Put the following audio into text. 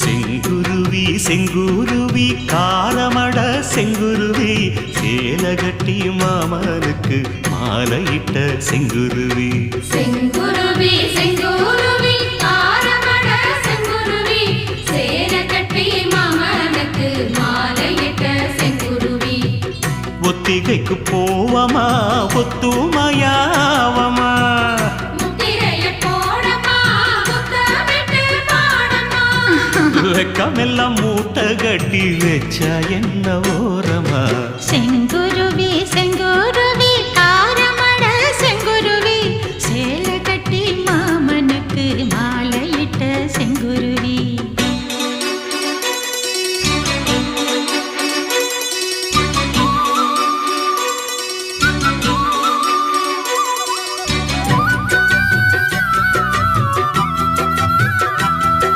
செங்குருவி செங்குருவி காரமட செங்குருவி சேலகட்டி மாமனுக்கு மாலையிட்ட செங்குருவி. செங்குருவி செங்குருவி ஆரமட செங்குருவி சேர கட்டி மாமனுக்கு மாலையிட்ட செங்குருவி. ஒத்திகைக்கு போவமா ஒத்துமையாவமா வெக்கமெல்லாம் மூட்டை கட்டி வச்சா என்ன ஓரமா